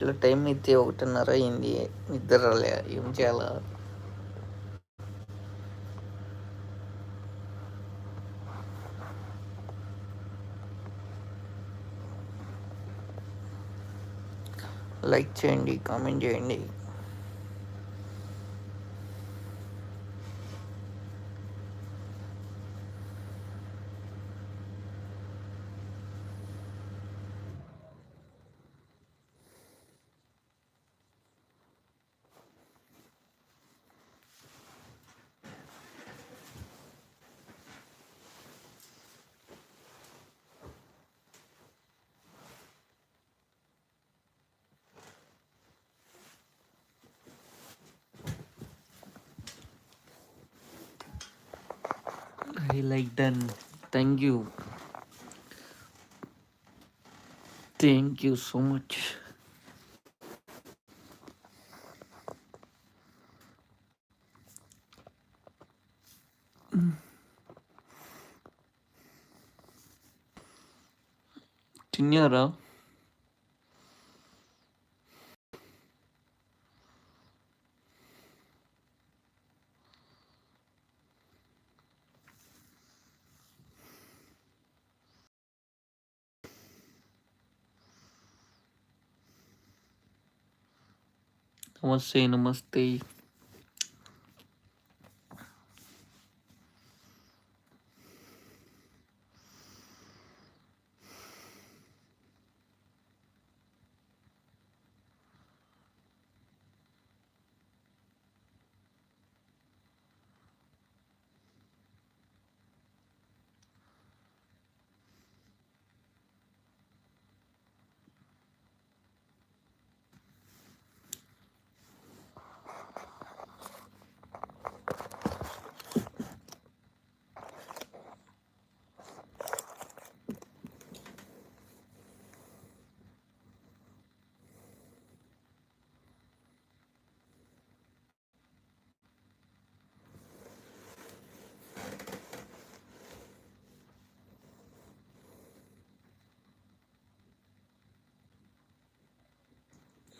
ఇలా టైం అయితే ఒకటిన్నర అయింది. నిద్ర రాలే. ఏం చేయాలా? లైక్ చేయండి కామెంట్ చేయండి. I like done. Thank you. Thank you so much. Tinyara. నమస్తే నమస్తే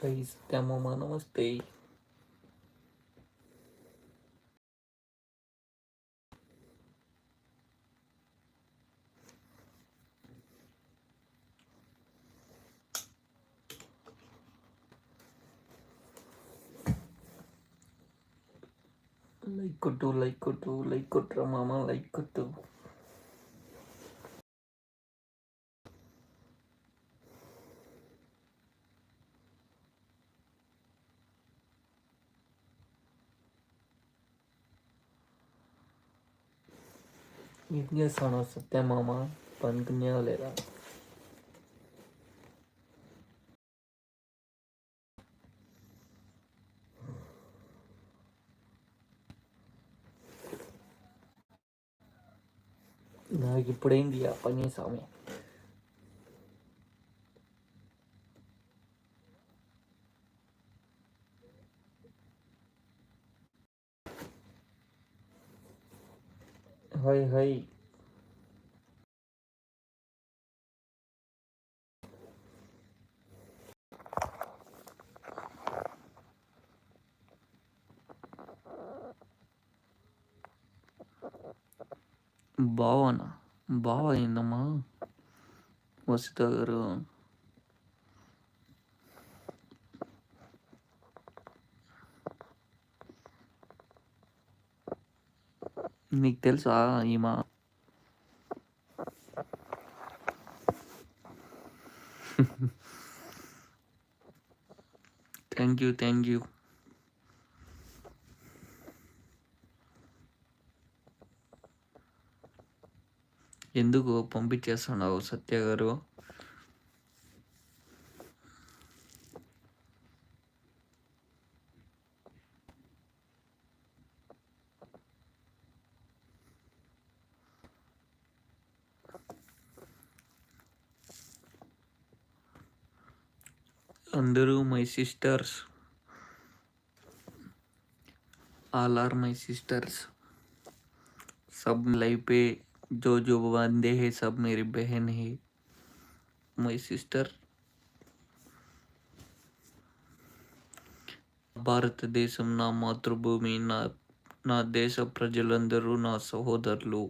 గైస్ తమమ్మ నమస్తే లైక్ కొట్టు లైక్ కొట్టు లైక్ కొట్టురా మామ లైక్ కొట్టు ఏం చేస్తాను సత్య మామ పనుకునేవా లేదా నాకు ఇప్పుడేంది ఆ పని స్వామి హాయ్ హాయ్ బావనా బావ అయిందమ్మా వసిత గారు నీకు తెలుసా ఈమా థ్యాంక్ యూ థ్యాంక్ యూ ఎందుకు పంపించేస్తున్నావు సత్య గారు? అందరూ my sisters all are my sisters सब लाइव पे जो जो बंदे हैं सब मेरी बहन है मई सिस्टर భారతదేశం నా మాతృభూమి నా నా దేశ ప్రజలందరూ నా సహోదరులు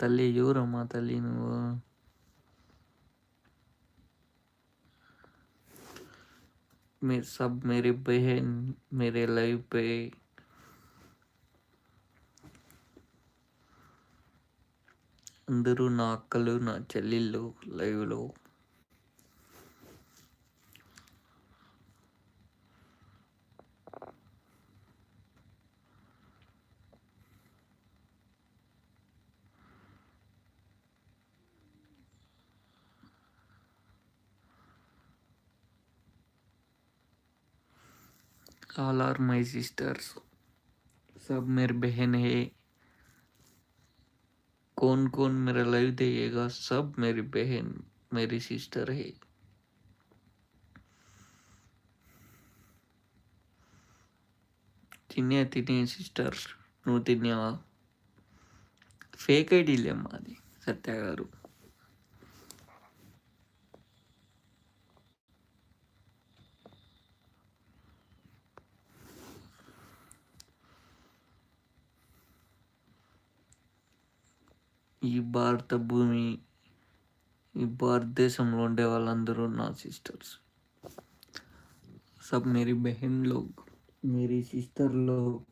తల్లి ఎవరమ్మా తల్లి నువ్వు మీరు సబ్ మేరీ బెహన్ మేరే లైఫ్ పే అందరూ నా అక్కలు నా చెల్లెళ్ళు లైవ్లో ऑल आर माई सिस्टर्स सब मेरे बहन है कौन कौन मेरा लाइव देगा सब मेरी बहन मेरी सिस्टर है తినే తినే సిస్టర్ నువ్వు తిన్నావా ఫేక్ ఐడీలే మాది సత్య గారు ఈ భారత భూమి ఈ భారతదేశంలో ఉండే వాళ్ళందరూ నా సిస్టర్స్ सब मेरी बहन लोग मेरी सिस्टर लोग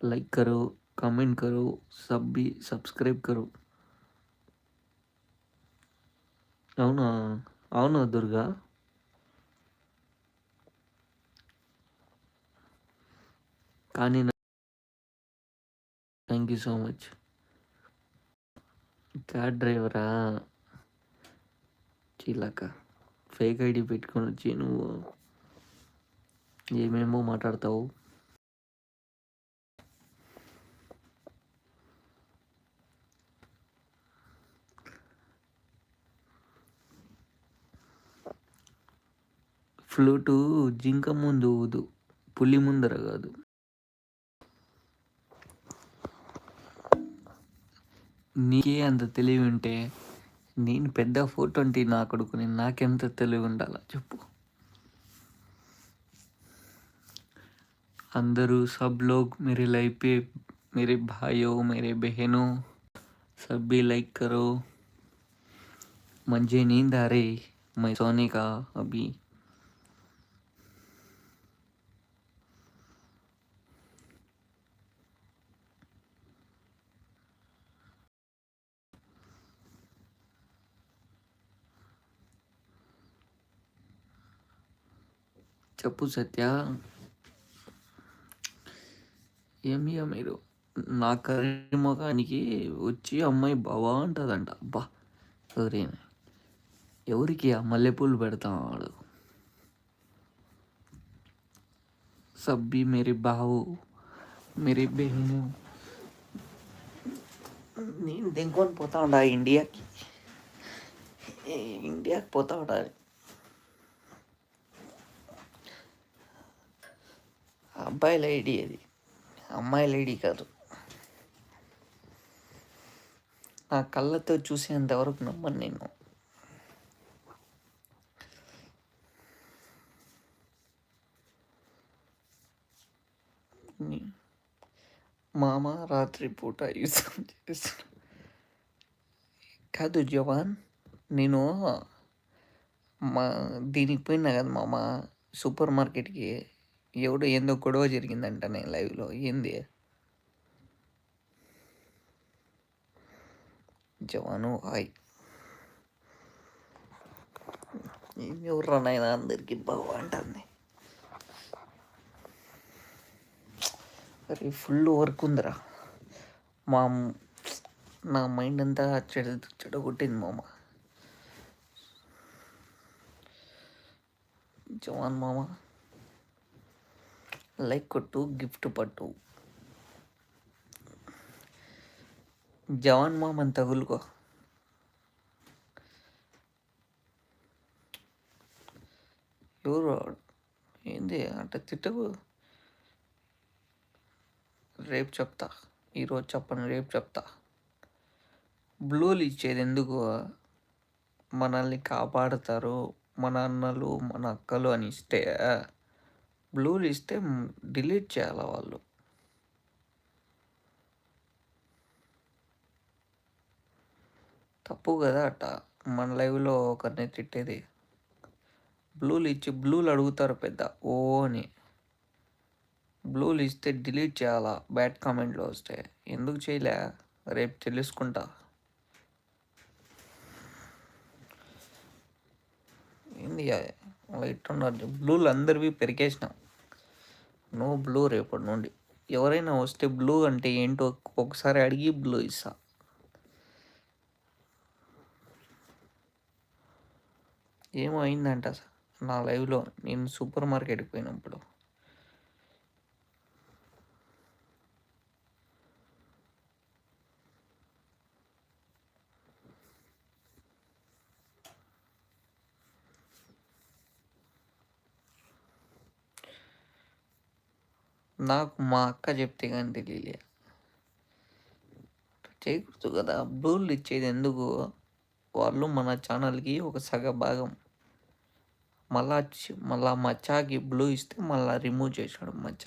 लाइक करो कमेंट करो सब भी सब्सक्राइब करो అవునా అవునా దుర్గా కానీ thank you so much cab డ్రైవరా చీలక. ఫేక్ ఐడి పెట్టుకొని వచ్చి నువ్వు ఏమేమో మాట్లాడతావు? ఫ్లూటు జింక ముందు ఊదు. పులి ముందర కాదు. నీకే అంత తెలివి ఉంటే నేను పెద్ద ఫోర్ ట్వంటీ నా కొడుకుని నాకెంత తెలివి ఉండాలా చెప్పు అందరూ सब लोग मेरे लाइव पे मेरे भाइयों मेरे बहनों सब भी लाइक करो मुझे नींद आ रही मैं सोने का अभी చెప్పు సత్య. ఏమి మీరు? నా కర్రీ మొఖానికి వచ్చి అమ్మాయి బాగుంటుందంట అబ్బా ఎవరైనా ఎవరికి ఆ మల్లెపూలు పెడతాడు? సబ్బి మేరీ బావు మేరీ బెహను. నేను దెంకొని పోతా ఉండా ఇండియాకి. ఇండియాకి పోతా ఉండాలి. అబ్బాయిల ఐడి అది. అమ్మాయిల ఐడి కాదు. నా కళ్ళతో చూసేంతవరకు నమ్మను నేను. మామ రాత్రి పూట యుద్ధం చేస్తున్నా. కాదు జవాన్ నేను మా దీనికి పోయినా కదా మామ సూపర్ మార్కెట్కి. ఎవడో ఏందో గొడవ జరిగిందంట నేను లైవ్లో. ఏంది? జవాను హాయ్. ఎవరు నాయన అందరికి బాగుంటుంది అరే ఫుల్ వర్క్ ఉందిరా. మా నా మైండ్ అంతా చెడ చెడగొట్టింది మామ. జవాన్ మామ. లైక్ కొట్టు గిఫ్ట్ పట్టు. జవాన్ మామన్ తగులుకో ఎవరు? ఏంది? అంటే తిట్టకు. రేపు చెప్తా. ఈరోజు చెప్పను రేపు చెప్తా. బ్లూలు ఇచ్చేది ఎందుకు? మనల్ని కాపాడతారు మన అన్నలు మన అక్కలు అని ఇస్తే. బ్లూలు ఇస్తే డిలీట్ చేయాలి వాళ్ళు? తప్పు కదా అట్ట మన లైవ్లో ఒకరిని తిట్టేది. బ్లూలు ఇచ్చి బ్లూలు అడుగుతారు పెద్ద. ఓ అని. బ్లూలు ఇస్తే డిలీట్ చేయాలా? బ్యాడ్ కామెంట్లు వస్తే. ఎందుకు చేయలే? రేపు తెలుసుకుంటా. ఏంది లైట్ ఉన్నారు బ్లూలు అందరివి పెరికేసినాం నో బ్లూ రేపటి నుండి. ఎవరైనా వస్తే బ్లూ అంటే ఏంటో ఒకసారి అడిగి బ్లూ ఇస్తా. ఏమో అయిందంట నా లైవ్లో నేను సూపర్ మార్కెట్కి పోయినప్పుడు. నాకు మా అక్క చెప్తే కానీ తెలియలే. చేయకూడదు కదా బ్లూలు ఇచ్చేది ఎందుకు? వాళ్ళు మన ఛానల్కి ఒక సగ భాగం. మళ్ళా మళ్ళా మచ్చాకి బ్లూ ఇస్తే మళ్ళా రిమూవ్ చేశాడు మచ్చ.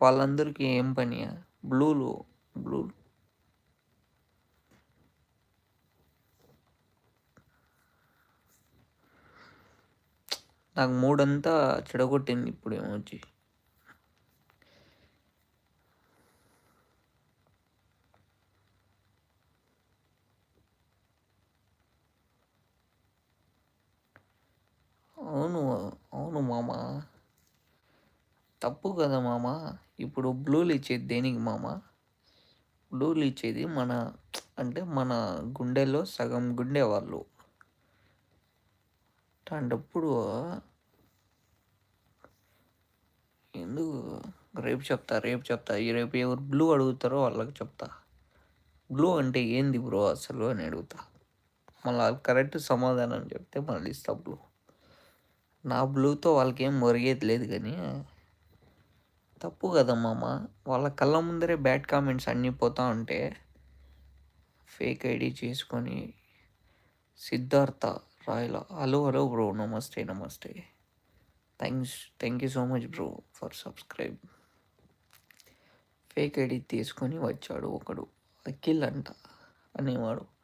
వాళ్ళందరికీ ఏం పని? బ్లూలు బ్లూ. నాకు మూడంతా చెడగొట్టింది ఇప్పుడు ఏమొచ్చి అవును అవును మామ. తప్పు కదా మామ. ఇప్పుడు బ్లూలు ఇచ్చేది దేనికి మామ? బ్లూలు ఇచ్చేది మన అంటే మన గుండెలో సగం గుండె వాళ్ళు. అలాంటప్పుడు ఎందుకు రేపు చెప్తా రేపు చెప్తా? ఈ రేపు ఎవరు బ్లూ అడుగుతారో వాళ్ళకి చెప్తా. బ్లూ అంటే ఏంది బ్రో అసలు అని అడుగుతా. మళ్ళీ కరెక్ట్ సమాధానం చెప్తే మళ్ళీ ఇస్తా బ్లూ. నా బ్లూతో వాళ్ళకి ఏం మొరిగేది లేదు కానీ తప్పు కదా మామ. వాళ్ళ కళ్ళ ముందరే బ్యాడ్ కామెంట్స్ అన్నీ పోతూ ఉంటే ఫేక్ ఐడి చేసుకొని Siddhartha Rayala hello hello bro నమస్తే నమస్తే. Thanks thank you so much bro for subscribe. Fake ID తీసుకొని వచ్చాడు ఒకడు అఖిల్ అంట అనేవాడు.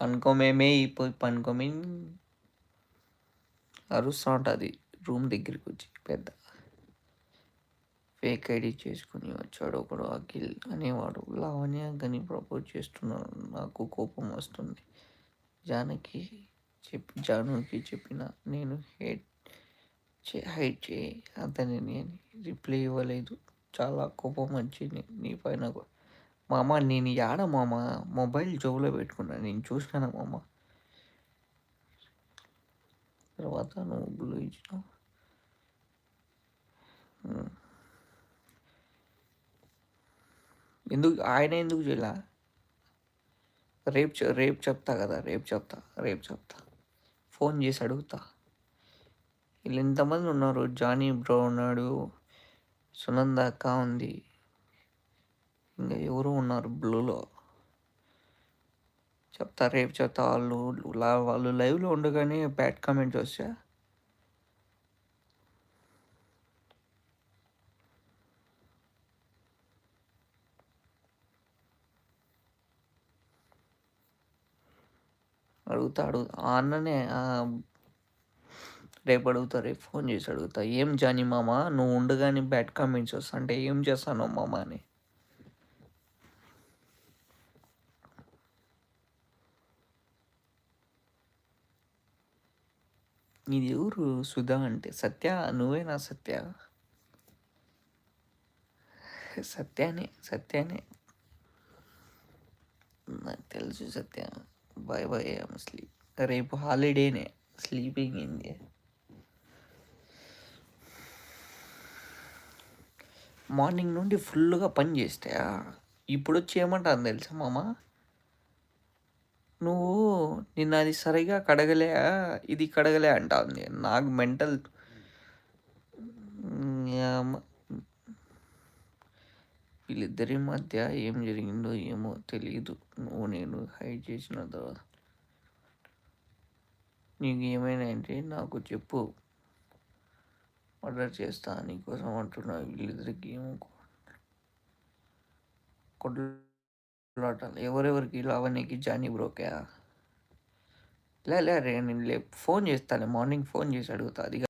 పనుకోమేమే పోయి పనుకోమే అరుస్తూ ఉంటుంది రూమ్ దగ్గరికి వచ్చి పెద్ద ఫేక్ ఐడి చేసుకుని వచ్చాడు ఒకడు అఖిల్ అనేవాడు. లావణ్య గని ప్రపోజ్ చేస్తున్నాడు. నాకు కోపం వస్తుంది. జానకి చెప్పి జానుకి చెప్పిన నేను హేట్ చే హైట్ చేయి. అతనిని అని రిప్లై ఇవ్వలేదు. చాలా కోపం వచ్చింది. నీ పైన మామ నేను యాడ మామ? మొబైల్ జోబులో పెట్టుకున్నా. నేను చూసినాను మామ? తర్వాత నువ్వు బ్లూ ఇచ్చినావు. ఎందుకు? ఆయన ఎందుకు చేయాల? రేపు రేపు చెప్తా కదా రేపు చెప్తా రేపు చెప్తా. ఫోన్ చేసి అడుగుతా. వీళ్ళు ఎంతమంది ఉన్నారు. జానీ బ్రో ఉన్నాడు సునంద అక్క ఉంది. ఇంకా ఎవరు ఉన్నారు బ్లూలో. చెప్తా రేపు చెప్తా వాళ్ళు వాళ్ళు లైవ్లో ఉండగానే బ్యాడ్ కామెంట్స్ వస్తా అడుగుతా అడుగుతా. ఆ అన్ననే రేపు అడుగుతా రేపు ఫోన్ చేసి అడుగుతా. ఏం జాని మామ? నువ్వు ఉండగానే బ్యాడ్ కామెంట్స్ వస్తా అంటే ఏం చేస్తాను మామ అని. ఇది ఎవరు? సుధా అంటే సత్య? నువ్వేనా సత్య? సత్యానే సత్యానే. నాకు తెలుసు సత్య. బాయ్ బాయ్ స్లీప్ రేపు హాలిడేనే. స్లీపింగ్ ఇంది మార్నింగ్ నుండి ఫుల్గా పని చేస్తా ఇప్పుడు వచ్చి ఏమంటాను తెలుసా మామ? నువ్వు నిన్న అది సరిగా కడగలే ఇది కడగలే అంటా ఉంది నాకు మెంటల్ వీళ్ళిద్దరి మధ్య ఏం జరిగిందో ఏమో తెలియదు నువ్వు నేను హైడ్ చేసిన తర్వాత నీకు ఏమైనా అంటే నాకు చెప్పు. ఆర్డర్ చేస్తా నీకోసం అంటున్నా. వీళ్ళిద్దరికి ఏమో కొట్లాటాలు ఎవరెవరికి లావణ్యకి జానీ బ్రోకే? లే లే రే నేను లే ఫోన్ చేస్తాను మార్నింగ్ ఫోన్ చేసి అడుగుతా. అది